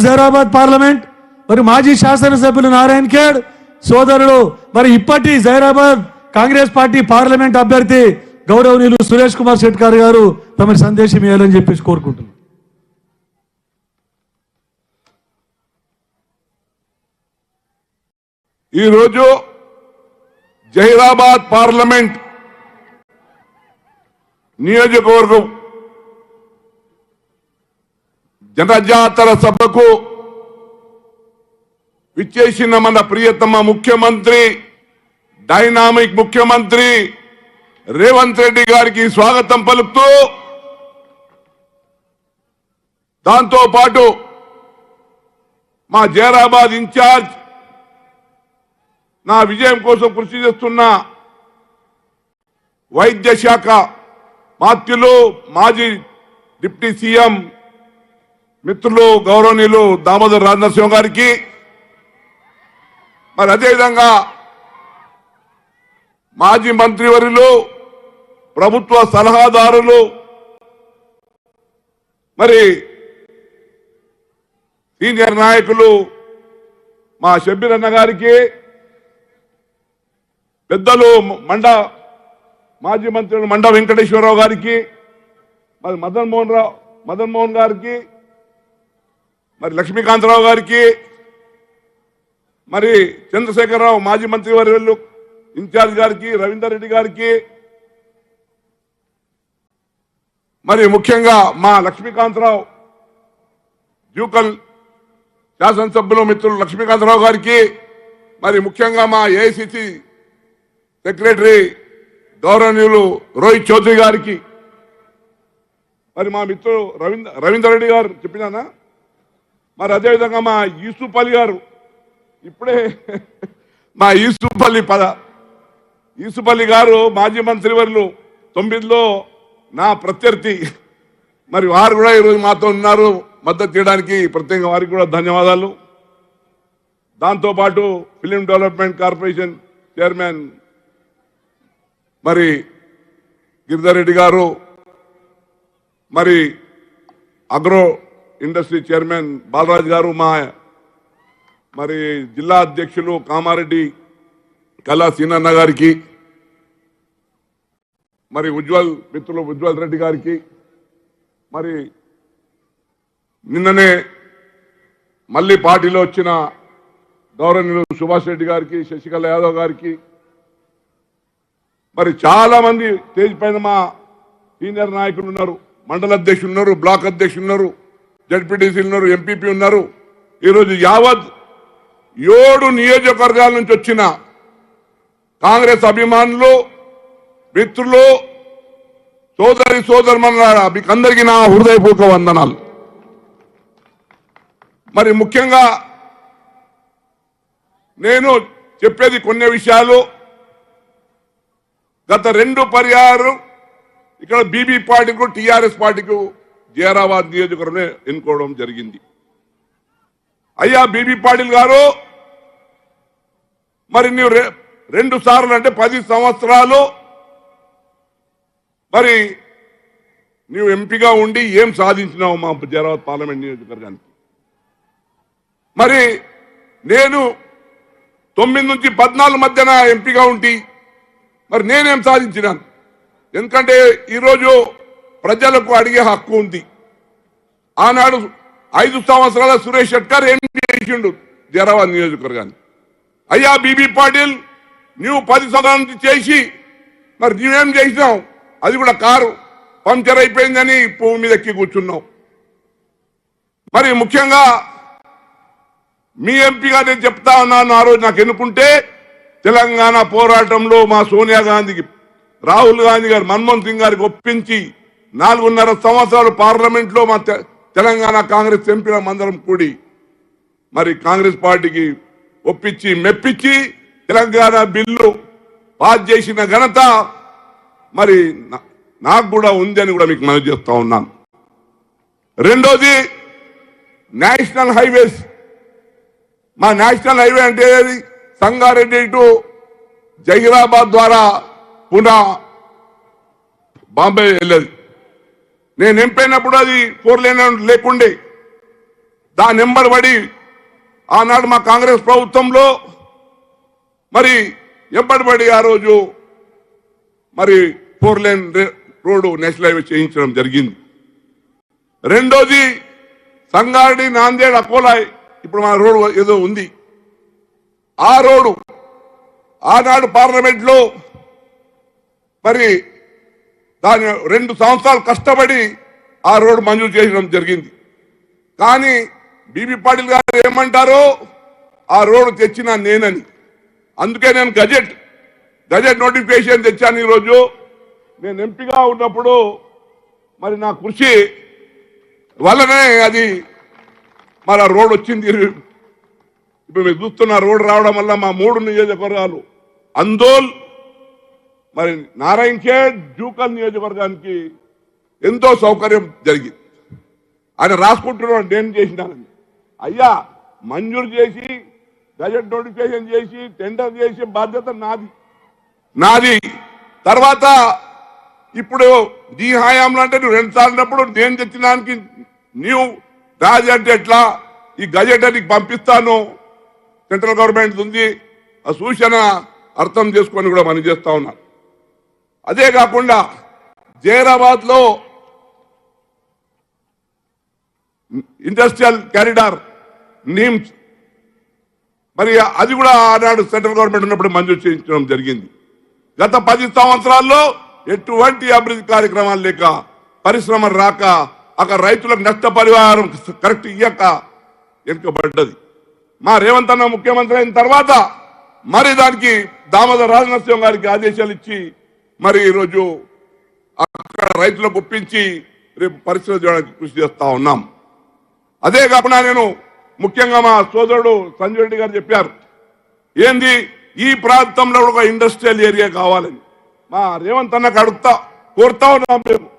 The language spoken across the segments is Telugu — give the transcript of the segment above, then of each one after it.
జైరాబాద్ పార్లమెంట్ మరి మాజీ శాసనసభ్యులు నారాయణ ఖేడ్ సోదరుడు మరి ఇప్పటి జైరాబాద్ కాంగ్రెస్ పార్టీ పార్లమెంట్ అభ్యర్థి గౌరవనీయులు సురేష్ కుమార్ శెట్కర్ గారు తమ సందేశం ఇవ్వాలని చెప్పేసి కోరుకుంటున్నాను ఈరోజు జహీరాబాద్ పార్లమెంట్ నియోజకవర్గం జనజాతర సభకు విచ్చేసిన మన ప్రియతమ ముఖ్యమంత్రి డైనామిక్ ముఖ్యమంత్రి రేవంత్ రెడ్డి గారికి స్వాగతం పలుకుతూ దాంతో పాటు మా జైరాబాద్ ఇన్ఛార్జ్ నా విజయం కోసం కృషి చేస్తున్న వైద్య శాఖ మాత్యులు మాజీ డిప్యూటీ సీఎం మిత్రులు గౌరవనీయులు దామోదర్ రాజనరసింహ గారికి. మరి అదేవిధంగా మాజీ మంత్రివర్యులు ప్రభుత్వ సలహాదారులు మరి సీనియర్ నాయకులు మా షబ్బీర్ అన్న గారికి పెద్దలు మండ మాజీ మంత్రులు మండ వెంకటేశ్వరరావు గారికి మరి మదన్ మోహన్ రావు మదన్ మోహన్ గారికి మరి లక్ష్మీకాంతరావు గారికి మరి చంద్రశేఖరరావు మాజీ మంత్రి వర్యులు ఇన్ఛార్జ్ గారికి రవీందర్ రెడ్డి గారికి మరి ముఖ్యంగా మా లక్ష్మీకాంతరావు డ్యూకల్ శాసనసభ్యులు మిత్రులు లక్ష్మీకాంతరావు గారికి మరి ముఖ్యంగా మా ఏఐసిసి సెక్రటరీ గౌరవనీయులు రోహిత్ చౌదరి గారికి మరి మా మిత్రుడు రవీంద్ర రవీందర్ రెడ్డి గారు చెప్పినానా? మరి అదేవిధంగా మా యూసుఫ్ గారు. ఇప్పుడే మా యూసుఫ్ పద. యూసుఫ్ గారు మాజీ మంత్రివర్యులు తొమ్మిదిలో నా ప్రత్యర్థి. మరి వారు కూడా ఈరోజు మాతో ఉన్నారు. మద్దతు తీయడానికి ప్రత్యేక వారికి కూడా ధన్యవాదాలు. దాంతోపాటు ఫిలిం డెవలప్మెంట్ కార్పొరేషన్ చైర్మన్ మరి గిరిధర్ రెడ్డి గారు. మరి అగ్రో ఇండస్ట్రీ చైర్మన్ బాలరాజ్ గారు మా మరి జిల్లా అధ్యక్షులు కామారెడ్డి కళా సీనన్న గారికి మరి ఉజ్వల్ మిత్రులు ఉజ్వల్ రెడ్డి గారికి మరి నిన్ననే మళ్ళీ పార్టీలో వచ్చిన గౌరవనీయులు సుభాష్ రెడ్డి గారికి శశికళ యాదవ్ గారికి మరి చాలా మంది స్టేజ్ పైన మా సీనియర్ నాయకులు ఉన్నారు మండల అధ్యక్షులు ఉన్నారు బ్లాక్ అధ్యక్షులు ఉన్నారు. జడ్పీటీసీలు ఉన్నారు ఎంపీపీ ఉన్నారు. ఈరోజు యావత్ ఏడు నియోజకవర్గాల నుంచి వచ్చిన కాంగ్రెస్ అభిమానులు మిత్రులు సోదరి సోదరుమన్నారా మీకు అందరికీ నా హృదయపూర్వక వందనాలు. మరి ముఖ్యంగా నేను చెప్పేది కొన్ని విషయాలు. గత రెండు పర్యాలు ఇక్కడ బీబీ పార్టీకు టీఆర్ఎస్ పార్టీకు జేరాబాద్ నియోజకవర్గమే ఎన్నుకోవడం జరిగింది. అయ్యా బీబీ పాటిల్ గారు మరి నీవు రెండు సార్లు అంటే పది సంవత్సరాలు మరి నీవు ఎంపీగా ఉండి ఏం సాధించినావు మా జైరాబాద్ పార్లమెంట్ నియోజకవర్గానికి? మరి నేను తొమ్మిది నుంచి పద్నాలుగు మధ్యన ఎంపీగా ఉండి మరి నేనేం సాధించినాను? ఎందుకంటే ఈరోజు ప్రజలకు అడిగే హక్కు ఉంది. ఆనాడు ఐదు సంవత్సరాల సురేష్ షెట్కర్ ఏం చేసిండు జరాబాద్ నియోజకవర్గాన్ని. అయ్యా బీబీ పాటిల్ నువ్వు పది సంవత్సరాల నుంచి చేసి మరి నువ్వేం చేసినావు? అది కూడా కారు. పంక్చర్ అయిపోయిందని పువ్వు మీద ఎక్కి కూర్చున్నావు. మరి ముఖ్యంగా మీ ఎంపీగా నేను చెప్తా ఉన్నాను ఆ రోజు నాకు ఎన్నుకుంటే తెలంగాణ పోరాటంలో మా సోనియా గాంధీకి రాహుల్ గాంధీ గారు మన్మోహన్ సింగ్ గారికి ఒప్పించి నాలుగున్నర సంవత్సరాలు పార్లమెంట్లో మా తె- తెలంగాణ కాంగ్రెస్ ఎంపీల మందరం కూడి మరి కాంగ్రెస్ పార్టీకి ఒప్పించి మెప్పించి తెలంగాణ బిల్లు పాస్ చేసిన ఘనత మరి నా- నాకు కూడా ఉంది అని కూడా మీకు మనవి చేస్తా ఉన్నాను. రెండోది నేషనల్ హైవేస్. మా నేషనల్ హైవే అంటే సంగారెడ్డి టు జహీరాబాద్ ద్వారా పునా బాంబే వెళ్ళేది. నేను ఎంపైనప్పుడు అది ఫోర్ లేన్ లేకుండే. దాని పడి ఆనాడు మా కాంగ్రెస్ ప్రభుత్వంలో మరి ఎంబడబడి ఆ రోజు మరి ఫోర్ లైన్ రే- రోడ్డు నేషనల్ హైవే చేయించడం జరిగింది. రెండోది సంగారెడ్డి నాందేడ్ అకోలాయ్ ఇప్పుడు మన రోడ్డు ఏదో ఉంది. ఆ రోడ్డు ఆనాడు పార్లమెంట్లో మరి దాని రెండు సంవత్సరాలు కష్టపడి ఆ రోడ్డు మంజూరు చేయడం జరిగింది. కానీ బీబీ పాటిల్ గారు ఏమంటారో ఆ రోడ్డు తెచ్చిన నేనని. అందుకే నేను గజెట్ గజెట్ నోటిఫికేషన్ తెచ్చాను ఈరోజు. నేను ఎంపీగా ఉన్నప్పుడు మరి నా కృషి వల్లనే అది మరి ఆ రోడ్ వచ్చింది. ఇప్పుడు మీరు చూస్తున్న రోడ్ రావడం వల్ల మా మూడు నియోజకవర్గాలు అందోల్ మరి నారాయణ ఖేడ్ జూకల్ నియోజకవర్గానికి ఎంతో సౌకర్యం జరిగింది. ఆయన రాసుకుంటున్నాడు నేను చేసినానని. అయ్యా మంజూరు చేసి గజెట్ నోటిఫికేషన్ చేసి టెండర్ చేసి బాధ్యత నాది. నాది. తర్వాత ఇప్పుడు నీ హయాంలో అంటే నువ్వు రెండు సార్లు నేను తెచ్చినానికి నీవు రాజు అంటే ఎట్లా? ఈ గజెట్ అని పంపిస్తాను. సెంట్రల్ గవర్నమెంట్ ఉంది. ఆ సూచన అర్థం చేసుకొని కూడా మనం చేస్తా ఉన్నారు. అదే కాకుండా జైరాబాద్లో ఇండస్ట్రియల్ కారిడార్ నీమ్స్. మరి అది కూడా ఆనాడు సెంట్రల్ గవర్నమెంట్ ఉన్నప్పుడు మంజూరు చేయించడం జరిగింది. గత పది సంవత్సరాల్లో ఎటువంటి అభివృద్ధి కార్యక్రమాలు లేక పరిశ్రమలు రాక అక్కడ రైతులకు నష్టపరిహారం కరెక్ట్ ఇయ్యక వెనుకబడ్డది. మా రేవంత్ అన్న ముఖ్యమంత్రి అయిన తర్వాత మరి దానికి దామోదర రాజనరసింహ గారికి ఆదేశాలు ఇచ్చి మరి ఈరోజు అక్కడ రైతులకు ఒప్పించి రేపు పరిశ్రమ చేయడానికి కృషి చేస్తా ఉన్నాం. అదే కాకుండా నేను ముఖ్యంగా మా సోదరుడు సంజయ్ రెడ్డి గారు చెప్పారు ఏంది? ఈ ప్రాంతంలో ఒక ఇండస్ట్రియల్ ఏరియా కావాలని మా రేవంత్ అన్నకు అడుగుతా కోరుతా ఉన్నాం మేము.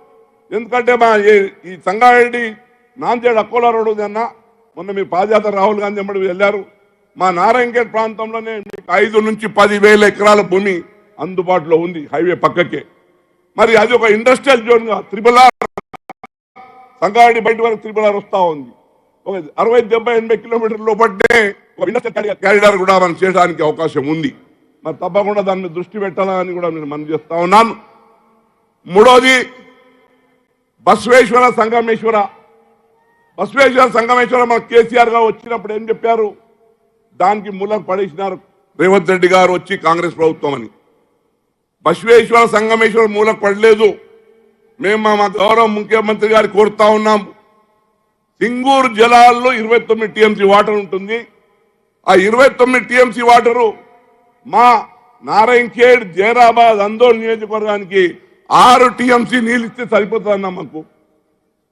ఎందుకంటే మా ఈ- ఈ సంగారెడ్డి నాందేడు అక్కోలా రోడ్డు అన్న. మొన్న మీ పాదయాత్ర రాహుల్ గాంధీ అమ్మడి వెళ్ళారు. మా నారాయణగేట్ ప్రాంతంలోనే మీకు ఐదు నుంచి పది వేల ఎకరాల భూమి అందుబాటులో ఉంది హైవే పక్కకే. మరి అది ఒక ఇండస్ట్రియల్ జోన్గా త్రిపుల సంగారెడ్డి బయట వరకు త్రిపుల వస్తా ఉంది. ఒక అరవై డెబ్బై ఎనభై కిలోమీటర్ల లోపట్టే ఒక ఇండస్ట్రియల్ క్యారిడార్ కూడా మనం చేయడానికి అవకాశం ఉంది. మరి తప్పకుండా దాన్ని దృష్టి పెట్టాలని కూడా నేను మనం చేస్తా ఉన్నాను. మూడోది బసవేశ్వర సంగమేశ్వర. బసవేశ్వర సంగమేశ్వర మన కేసీఆర్ గారు వచ్చినప్పుడు ఏం చెప్పారు? దానికి మూలం పడేసినారు రేవంత్ రెడ్డి గారు వచ్చి కాంగ్రెస్ ప్రభుత్వం అని. బశ్వేశ్వర సంగమేశ్వర మూలకు పడలేదు. మేము మా- గౌరవ ముఖ్యమంత్రి గారు కోరుతా ఉన్నాం. సింగూరు జలాల్లో ఇరవై తొమ్మిది టీఎంసీ వాటర్ ఉంటుంది. ఆ ఇరవై తొమ్మిది టీఎంసీ వాటరు మా నారాయణఖేడ్ జైరాబాద్ అందోల్ నియోజకవర్గానికి ఆరు టీఎంసీ నీళ్ళు ఇస్తే సరిపోతుందన్నా మాకు.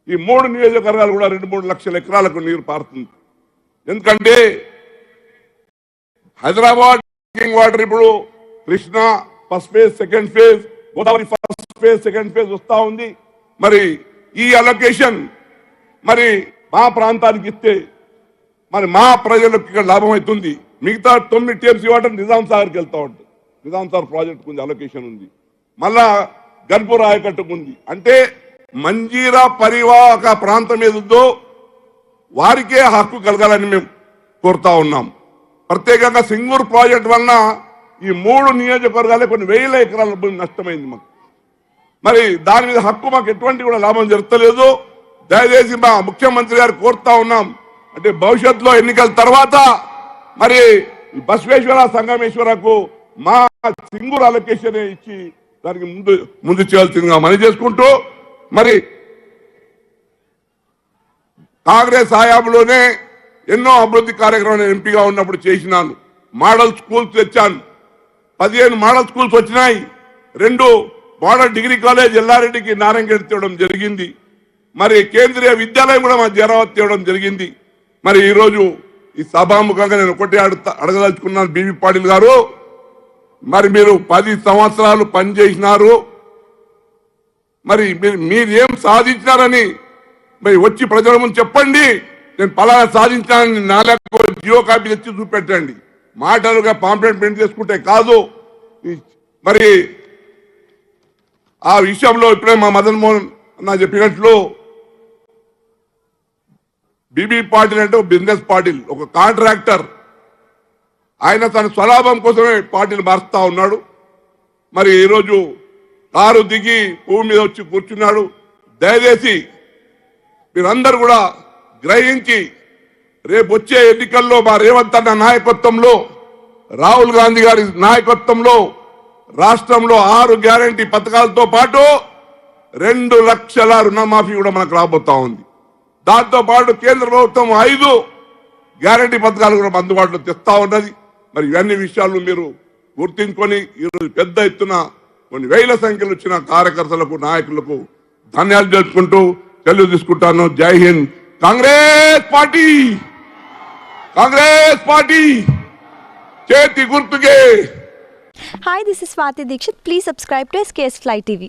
ఈ మూడు నియోజకవర్గాలు కూడా రెండు మూడు లక్షల ఎకరాలకు నీరు పారుతుంది. ఎందుకంటే హైదరాబాద్ డ్రింకింగ్ వాటర్ ఇప్పుడు Krishna first phase second phase Godavari first phase second phase వస్తా ఉంది. మరి ఈ అలొకేషన్ మరి మా ప్రాంతానికి ఇస్తే మరి మా ప్రజలకు ఇక్కడ లాభం అవుతుంది. మిగతా తొమ్మిది టీఎంసీ వాటర్ నిజాం సాగర్కి వెళ్తా ఉంటుంది నిజాం సాగర్ ప్రాజెక్ట్ ఉంది అలొకేషన్ ఉంది. మళ్ళా గన్పూర్ ఆయకట్టుకు ఉంది. అంటే మంజీరా పరివాహక ప్రాంతం ఏదో వారికే హక్కు కలగాలని మేము కోరుతా ఉన్నాం. ప్రత్యేకంగా సింగూరు ప్రాజెక్ట్ వలన ఈ మూడు నియోజకవర్గాలే కొన్ని వేల ఎకరాల భూమి నష్టమైంది మాకు. మరి దాని మీద హక్కు మాకు ఎటువంటి కూడా లాభం జరగలేదు. దయచేసి మా ముఖ్యమంత్రి గారు కోరుతా ఉన్నాం. అంటే భవిష్యత్తులో ఎన్నికల తర్వాత మరి బస్వేశ్వర బసవేశ్వర సంగమేశ్వరకు మా సింగుల్ అలొకేషన్ ఇచ్చి దానికి ముందు ముందు చేయాల్సిందిగా మనవి చేసుకుంటూ మరి కాంగ్రెస్ హయాంలోనే ఎన్నో అభివృద్ధి కార్యక్రమాలు ఎంపీగా ఉన్నప్పుడు చేసినాను. మోడల్ స్కూల్స్ తెచ్చాను. పదిహేను మోడల్ స్కూల్స్ వచ్చినాయి. రెండు మోడల్ డిగ్రీ కాలేజ్ ఎల్లారెడ్డికి నారాయణగఢ్ తేవడం జరిగింది. మరి కేంద్రీయ విద్యాలయం కూడా మా జరావత్ తేవడం జరిగింది. మరి ఈరోజు ఈ సభాముఖంగా నేను ఒకటే అడుగుతా అడగదలుచుకున్నాను బీబీ పాటిల్ గారు. మరి మీరు పది సంవత్సరాలు పనిచేసినారు మరి మీరు మీరు ఏం సాధించినారని మరి వచ్చి ప్రజల ముందు చెప్పండి. నేను పలానా సాధించానని నాలుగు జియో కాపీ తెచ్చి చూపెట్టండి. మాటలుగా పాంప్లెట్ ప్రింట్ చేసుకుంటే కాదు. మరి ఆ విషయంలో ఇప్పుడే మా మదన్ మోహన్ అన్న చెప్పినట్లు బీబీ పాటిల్ అంటే ఒక బిజినెస్ పాటిల్ ఒక కాంట్రాక్టర్. ఆయన తన స్వలాభం కోసమే పార్టీని మారుస్తా ఉన్నాడు. మరి ఈరోజు కారు దిగి భూమి మీద వచ్చి కూర్చున్నాడు. దయచేసి మీరందరూ కూడా గ్రహించి రేపు వచ్చే ఎన్నికల్లో మా రేవంత్ అన్న నాయకత్వంలో రాహుల్ గాంధీ గారి నాయకత్వంలో రాష్ట్రంలో ఆరు గ్యారంటీ పథకాలతో పాటు రెండు లక్షల రుణమాఫీ కూడా మనకు రాబోతా ఉంది. దాంతో పాటు కేంద్ర ప్రభుత్వం ఐదు గ్యారంటీ పథకాలు కూడా అందుబాటులో తెస్తా ఉన్నది. మరి ఇవన్నీ విషయాలు మీరు గుర్తించుకొని ఈరోజు పెద్ద ఎత్తున కొన్ని వేల సంఖ్యలు వచ్చిన కార్యకర్తలకు నాయకులకు ధన్యాలు తెలుసుకుంటూ సెలవు తీసుకుంటాను. జై హింద్. కాంగ్రెస్ పార్టీ కాంగ్రెస్ పార్టీ చేతి గుర్తుకే Hi, this is Swati Dikshit. Please subscribe to SKS Fly TV.